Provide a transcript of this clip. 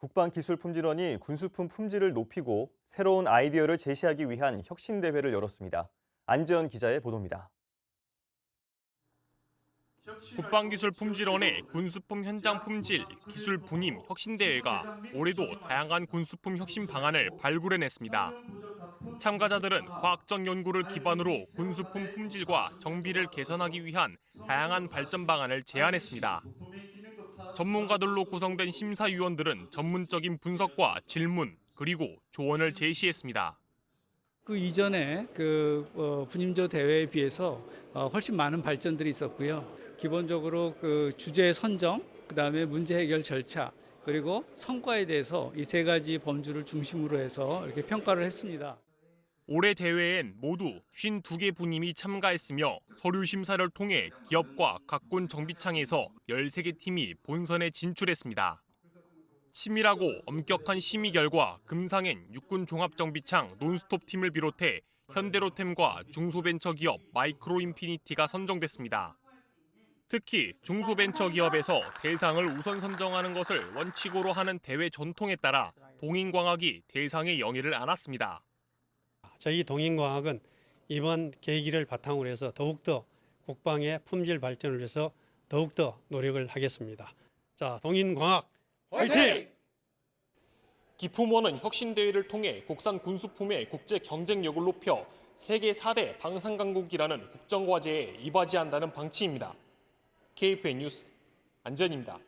국방기술품질원이 군수품 품질을 높이고 새로운 아이디어를 제시하기 위한 혁신대회를 열었습니다. 안재현 기자의 보도입니다. 국방기술품질원의 군수품 현장 품질 기술 분임 혁신대회가 올해도 다양한 군수품 혁신 방안을 발굴해냈습니다. 참가자들은 과학적 연구를 기반으로 군수품 품질과 정비를 개선하기 위한 다양한 발전 방안을 제안했습니다. 전문가들로 구성된 심사위원들은 전문적인 분석과 질문 그리고 조언을 제시했습니다. 그 이전에 그 어, 분임조 대회에 비해서 어, 훨씬 많은 발전들이 있었고요. 기본적으로 그 주제 선정, 그 다음에 문제 해결 절차, 그리고 성과에 대해서 이 세 가지 범주를 중심으로 해서 이렇게 평가를 했습니다. 올해 대회엔 모두 52개 분임이 참가했으며 서류 심사를 통해 기업과 각군 정비창에서 13개 팀이 본선에 진출했습니다. 치밀하고 엄격한 심의 결과 금상엔 육군 종합정비창 논스톱 팀을 비롯해 현대로템과 중소벤처기업 마이크로인피니티가 선정됐습니다. 특히 중소벤처기업에서 대상을 우선 선정하는 것을 원칙으로 하는 대회 전통에 따라 동인광학이 대상의 영예를 안았습니다. 저희 동인과학은 이번 계기를 바탕으로 해서 더욱더 국방의 품질 발전을 위해서 더욱더 노력을 하겠습니다. 자, 동인과학 화이팅! 기품원은 혁신대회를 통해 국산 군수품의 국제 경쟁력을 높여 세계 4대 방산강국이라는 국정과제에 이바지한다는 방침입니다. KPN 뉴스 안전입니다.